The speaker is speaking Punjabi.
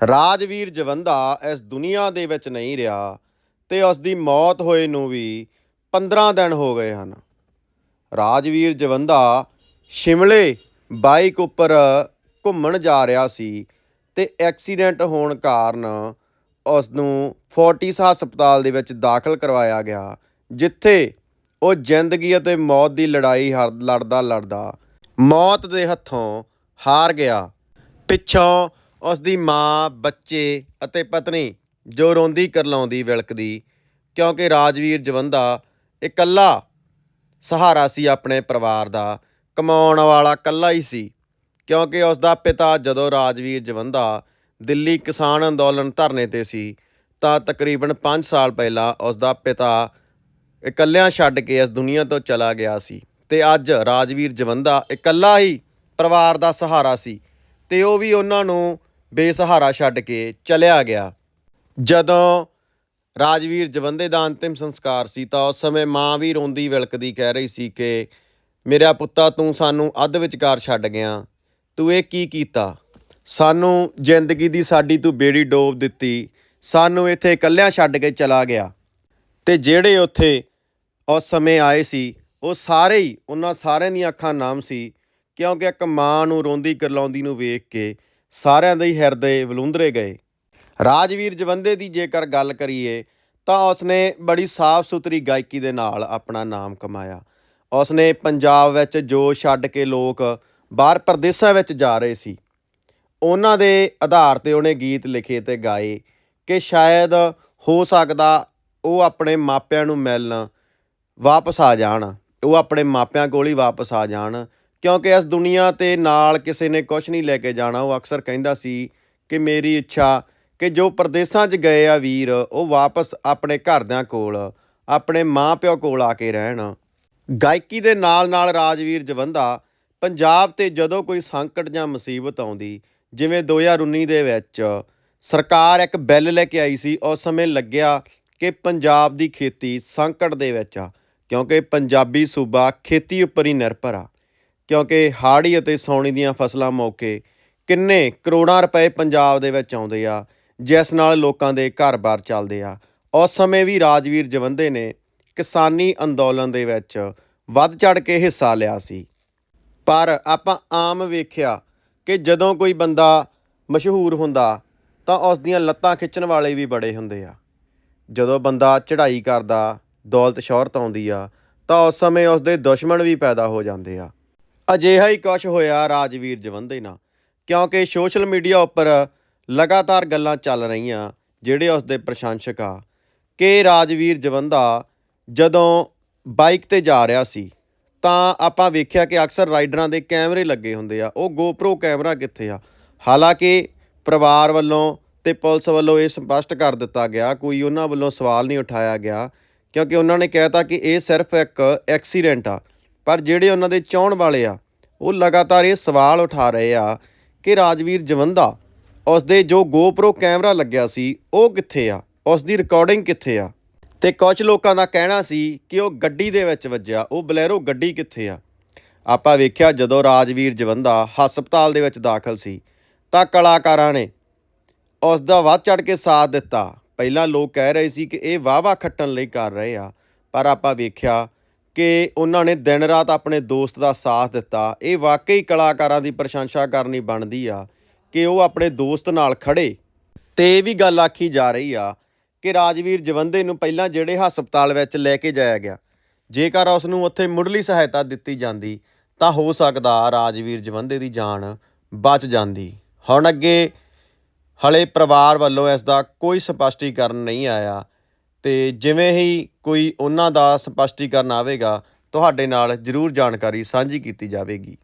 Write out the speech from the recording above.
ਰਾਜਵੀਰ ਜਵੰਦਾ ਇਸ ਦੁਨੀਆ ਦੇ ਵਿੱਚ ਨਹੀਂ ਰਿਹਾ ਤੇ ਉਸ ਦੀ ਮੌਤ ਹੋਏ ਨੂੰ ਵੀ 15 ਦਿਨ ਹੋ ਗਏ ਹਨ। ਰਾਜਵੀਰ ਜਵੰਦਾ ਸ਼ਿਮਲੇ ਬਾਈਕ ਉੱਪਰ ਘੁੰਮਣ ਜਾ ਰਿਹਾ ਸੀ ਤੇ ਐਕਸੀਡੈਂਟ ਹੋਣ ਕਾਰਨ ਉਸ ਨੂੰ ਫੋਰਟਿਸ ਹਸਪਤਾਲ ਦੇ ਵਿੱਚ ਦਾਖਲ ਕਰਵਾਇਆ ਗਿਆ, ਜਿੱਥੇ ਉਹ ਜ਼ਿੰਦਗੀ ਅਤੇ ਮੌਤ ਦੀ ਲੜਾਈ ਹਰ ਲੜਦਾ ਲੜਦਾ ਮੌਤ ਦੇ ਹੱਥੋਂ ਹਾਰ ਗਿਆ। ਪਿੱਛੋਂ ਉਸ ਦੀ ਮਾਂ, ਬੱਚੇ ਅਤੇ ਪਤਨੀ ਜੋ ਰੋਂਦੀ ਕਰਲਾਉਂਦੀ ਵਿਲਕਦੀ, ਕਿਉਂਕਿ ਰਾਜਵੀਰ ਜਵੰਦਾ ਇਕੱਲਾ ਸਹਾਰਾ ਸੀ ਆਪਣੇ ਪਰਿਵਾਰ ਦਾ, ਕਮਾਉਣ ਵਾਲਾ ਇਕੱਲਾ ਹੀ ਸੀ, ਕਿਉਂਕਿ ਉਸ ਦਾ ਪਿਤਾ ਜਦੋਂ ਰਾਜਵੀਰ ਜਵੰਦਾ ਦਿੱਲੀ ਕਿਸਾਨ ਅੰਦੋਲਨ ਧਰਨੇ ਤੇ ਸੀ, ਤਾਂ ਤਕਰੀਬਨ 5 ਸਾਲ ਪਹਿਲਾਂ ਉਸ ਦਾ ਪਿਤਾ ਇਕੱਲਿਆਂ ਛੱਡ ਕੇ ਇਸ ਦੁਨੀਆ ਤੋਂ ਚਲਾ ਗਿਆ ਸੀ ਤੇ ਅੱਜ ਰਾਜਵੀਰ ਜਵੰਦਾ ਇਕੱਲਾ ਹੀ ਪਰਿਵਾਰ ਦਾ ਸਹਾਰਾ ਸੀ ਤੇ ਉਹ ਵੀ ਉਹਨਾਂ ਨੂੰ ਬੇਸਹਾਰਾ ਛੱਡ ਕੇ ਚਲਿਆ ਗਿਆ। ਜਦੋਂ ਰਾਜਵੀਰ ਜਵੰਦੇ ਦਾ ਅੰਤਿਮ ਸੰਸਕਾਰ ਸੀ ਤਾਂ ਉਸ ਸਮੇਂ ਮਾਂ ਵੀ ਰੋਂਦੀ ਵਿਲਕਦੀ ਕਹਿ ਰਹੀ ਸੀ ਕਿ, ਮੇਰਾ ਪੁੱਤਾ, ਤੂੰ ਸਾਨੂੰ ਅੱਧ ਵਿਚਕਾਰ ਛੱਡ ਗਿਆ। ਤੂੰ ਇਹ ਕੀ ਕੀਤਾ? ਸਾਨੂੰ ਜ਼ਿੰਦਗੀ ਦੀ ਸਾਡੀ ਤੂੰ ਬੇੜੀ ਡੋਬ ਦਿੱਤੀ। ਸਾਨੂੰ ਇੱਥੇ ਇਕੱਲਿਆਂ ਛੱਡ ਕੇ ਚਲਾ ਗਿਆ। ਤੇ ਜਿਹੜੇ ਉੱਥੇ ਉਸ ਸਮੇਂ ਆਏ ਸੀ, ਉਹ ਸਾਰੇ ਹੀ ਉਹਨਾਂ ਸਾਰਿਆਂ ਦੀਆਂ ਅੱਖਾਂ ਨਾਮ ਸੀ, ਕਿਉਂਕਿ ਇੱਕ ਮਾਂ ਨੂੰ ਰੋਂਦੀ ਕਰਲਾਉਂਦੀ ਨੂੰ ਵੇਖ ਕੇ ਸਾਰਿਆਂ ਦੇ ਹੀ ਹਿਰਦੇ ਵਲੂੰਦਰੇ ਗਏ। ਰਾਜਵੀਰ ਜਵੰਦੇ ਦੀ ਜੇਕਰ ਗੱਲ ਕਰੀਏ, ਤਾਂ ਉਸਨੇ ਬੜੀ ਸਾਫ਼ ਸੁਥਰੀ ਗਾਇਕੀ ਦੇ ਨਾਲ ਆਪਣਾ ਨਾਮ ਕਮਾਇਆ। ਉਸਨੇ ਪੰਜਾਬ ਵਿੱਚ ਜੋ ਛੱਡ ਕੇ ਲੋਕ ਬਾਹਰ ਪ੍ਰਦੇਸ਼ਾਂ ਵਿੱਚ ਜਾ ਰਹੇ ਸੀ, ਉਹਨਾਂ ਦੇ ਆਧਾਰ ਤੇ ਉਹਨੇ ਗੀਤ ਲਿਖੇ ਤੇ ਗਾਏ ਕਿ ਸ਼ਾਇਦ ਹੋ ਸਕਦਾ ਉਹ ਆਪਣੇ ਮਾਪਿਆਂ ਨੂੰ ਮਿਲਣ ਵਾਪਸ ਆ ਜਾਣ, ਉਹ ਆਪਣੇ ਮਾਪਿਆਂ ਕੋਲ ਹੀ ਵਾਪਸ ਆ ਜਾਣ ਕਿਉਂਕਿ ਇਸ ਦੁਨੀਆ ਤੇ ਨਾਲ ਕਿਸੇ ਨੇ ਕੁਝ ਨਹੀਂ ਲੈ ਕੇ ਜਾਣਾ, ਉਹ ਅਕਸਰ ਕਹਿੰਦਾ ਸੀ ਕਿ ਮੇਰੀ ਇੱਛਾ ਕਿ ਜੋ ਪ੍ਰਦੇਸ਼ਾਂ 'ਚ ਗਏ ਆ ਵੀਰ, ਉਹ ਵਾਪਸ ਆਪਣੇ ਘਰਦਿਆਂ ਕੋਲ, ਆਪਣੇ ਮਾਪਿਓ ਕੋਲ ਆ ਕੇ ਰਹਿਣ। ਗਾਇਕੀ ਦੇ ਨਾਲ ਨਾਲ ਰਾਜਵੀਰ ਜਵੰਦਾ ਪੰਜਾਬ ਤੇ ਜਦੋਂ ਕੋਈ ਸੰਕਟ ਜਾਂ ਮੁਸੀਬਤ ਆਉਂਦੀ, ਜਿਵੇਂ 2019 ਦੇ ਵਿੱਚ ਸਰਕਾਰ ਇੱਕ ਬਿੱਲ ਲੈ ਕੇ ਆਈ ਸੀ, ਉਸ ਸਮੇਂ ਲੱਗਿਆ ਕਿ ਪੰਜਾਬ ਦੀ ਖੇਤੀ ਸੰਕਟ ਦੇ ਵਿੱਚ ਆ, ਕਿਉਂਕਿ ਪੰਜਾਬੀ ਸੂਬਾ ਖੇਤੀ ਉੱਪਰ ਹੀ ਨਿਰਭਰ ਆ। ਕਿਉਂਕਿ ਹਾੜੀ ਅਤੇ ਸੌਣੀ ਦੀਆਂ ਫਸਲਾਂ ਮੌਕੇ ਕਿੰਨੇ ਕਰੋੜਾਂ ਰੁਪਏ ਪੰਜਾਬ ਦੇ ਵਿੱਚ ਆਉਂਦੇ ਆ, ਜਿਸ ਨਾਲ ਲੋਕਾਂ ਦੇ ਘਰ-ਬਾਰ ਚੱਲਦੇ ਆ। ਉਸ ਸਮੇਂ ਵੀ ਰਾਜਵੀਰ ਜਵੰਦੇ ਨੇ ਕਿਸਾਨੀ ਅੰਦੋਲਨ ਦੇ ਵਿੱਚ ਵੱਧ ਚੜ ਕੇ ਹਿੱਸਾ ਲਿਆ ਸੀ। ਪਰ ਆਪਾਂ ਆਮ ਵੇਖਿਆ ਕਿ ਜਦੋਂ ਕੋਈ ਬੰਦਾ ਮਸ਼ਹੂਰ ਹੁੰਦਾ, ਤਾਂ ਉਸ ਦੀਆਂ ਲੱਤਾਂ ਖਿੱਚਣ ਵਾਲੇ ਵੀ ਬੜੇ ਹੁੰਦੇ ਆ। ਜਦੋਂ ਬੰਦਾ ਚੜ੍ਹਾਈ ਕਰਦਾ, ਦੌਲਤ ਸ਼ੌਹਰਤ ਆਉਂਦੀ ਆ, ਤਾਂ ਉਸ ਸਮੇਂ ਉਸ ਦੇ ਦੁਸ਼ਮਣ ਵੀ ਪੈਦਾ ਹੋ ਜਾਂਦੇ ਆ। ਅਜਿਹਾ ਹੀ ਕੁਝ ਹੋਇਆ ਰਾਜਵੀਰ ਜਵੰਦੇ ਨਾਲ, ਕਿਉਂਕਿ ਸੋਸ਼ਲ ਮੀਡੀਆ ਉੱਪਰ ਲਗਾਤਾਰ ਗੱਲਾਂ ਚੱਲ ਰਹੀਆਂ, ਜਿਹੜੇ ਉਸ ਦੇ ਪ੍ਰਸ਼ੰਸਕ ਆ, ਕਿ ਰਾਜਵੀਰ ਜਵੰਦਾ ਜਦੋਂ ਬਾਈਕ ਤੇ ਜਾ ਰਿਹਾ ਸੀ, ਤਾਂ ਆਪਾਂ ਵੇਖਿਆ ਕਿ ਅਕਸਰ ਰਾਈਡਰਾਂ ਦੇ ਕੈਮਰੇ ਲੱਗੇ ਹੁੰਦੇ ਆ, ਉਹ GoPro ਕੈਮਰਾ ਕਿੱਥੇ ਆ? ਹਾਲਾਂਕਿ ਪਰਿਵਾਰ ਵੱਲੋਂ ਤੇ ਪੁਲਿਸ ਵੱਲੋਂ ਇਹ ਸਪਸ਼ਟ ਕਰ ਦਿੱਤਾ ਗਿਆ, ਕੋਈ ਉਹਨਾਂ ਵੱਲੋਂ ਸਵਾਲ ਨਹੀਂ ਉਠਾਇਆ ਗਿਆ, ਕਿਉਂਕਿ ਉਹਨਾਂ ਨੇ ਕਹਿਤਾ ਕਿ ਇਹ ਸਿਰਫ ਇੱਕ ਐਕਸੀਡੈਂਟ ਆ। ਪਰ ਜਿਹੜੇ ਉਹਨਾਂ ਦੇ ਚਾਹਣ ਵਾਲੇ ਆ, ਉਹ ਲਗਾਤਾਰ ਇਹ ਸਵਾਲ ਉਠਾ ਰਹੇ ਆ ਕਿ ਰਾਜਵੀਰ ਜਵੰਦਾ, ਉਸ ਦੇ ਜੋ GoPro ਕੈਮਰਾ ਲੱਗਿਆ ਸੀ, ਉਹ ਕਿੱਥੇ ਆ? ਉਸ ਦੀ ਰਿਕਾਰਡਿੰਗ ਕਿੱਥੇ ਆ? ਤੇ ਕੁਝ ਲੋਕਾਂ ਦਾ ਕਹਿਣਾ ਸੀ ਕਿ ਉਹ ਗੱਡੀ ਦੇ ਵਿੱਚ ਵੱਜਿਆ, ਉਹ ਬਲੈਰੋ ਗੱਡੀ ਕਿੱਥੇ ਆ? ਆਪਾਂ ਵੇਖਿਆ ਜਦੋਂ ਰਾਜਵੀਰ ਜਵੰਦਾ ਹਸਪਤਾਲ ਦੇ ਵਿੱਚ ਦਾਖਲ ਸੀ, ਤਾਂ ਕਲਾਕਾਰਾਂ ਨੇ ਉਸ ਦਾ ਵੱਧ ਚੜ ਕੇ ਸਾਥ ਦਿੱਤਾ। ਪਹਿਲਾਂ ਲੋਕ ਕਹਿ ਰਹੇ ਸੀ ਕਿ ਇਹ ਵਾਵਾ ਖੱਟਣ ਲਈ ਕਰ ਰਹੇ ਆ, ਪਰ ਆਪਾਂ ਵੇਖਿਆ ਕਿ ਉਹਨਾਂ ਨੇ ਦਿਨ ਰਾਤ ਆਪਣੇ ਦੋਸਤ ਦਾ ਸਾਥ ਦਿੱਤਾ। ਇਹ ਵਾਕਈ ਕਲਾਕਾਰਾਂ ਦੀ ਪ੍ਰਸ਼ੰਸਾ ਕਰਨੀ ਬਣਦੀ ਆ ਕਿ ਉਹ ਆਪਣੇ ਦੋਸਤ ਨਾਲ ਖੜੇ। ਤੇ ਇਹ ਵੀ ਗੱਲ ਆਖੀ ਜਾ ਰਹੀ ਆ ਕਿ ਰਾਜਵੀਰ ਜਵੰਦੇ ਨੂੰ ਪਹਿਲਾਂ ਜਿਹੜੇ ਹਸਪਤਾਲ ਵਿੱਚ ਲੈ ਕੇ ਜਾਇਆ ਗਿਆ, ਜੇਕਰ ਉਸ ਨੂੰ ਉੱਥੇ ਮੁੱਢਲੀ ਸਹਾਇਤਾ ਦਿੱਤੀ ਜਾਂਦੀ, ਤਾਂ ਹੋ ਸਕਦਾ ਰਾਜਵੀਰ ਜਵੰਦੇ ਦੀ ਜਾਨ ਬਚ ਜਾਂਦੀ। ਹੁਣ ਅੱਗੇ ਹਲੇ ਪਰਿਵਾਰ ਵੱਲੋਂ ਇਸ ਦਾ ਕੋਈ ਸਪਸ਼ਟੀਕਰਨ ਨਹੀਂ ਆਇਆ। ਤੇ ਜਿਵੇਂ ਹੀ ਕੋਈ ਉਹਨਾਂ ਦਾ ਸਪਸ਼ਟੀਕਰਨ ਆਵੇਗਾ, ਤੁਹਾਡੇ ਨਾਲ ਜ਼ਰੂਰ ਜਾਣਕਾਰੀ ਸਾਂਝੀ ਕੀਤੀ ਜਾਵੇਗੀ।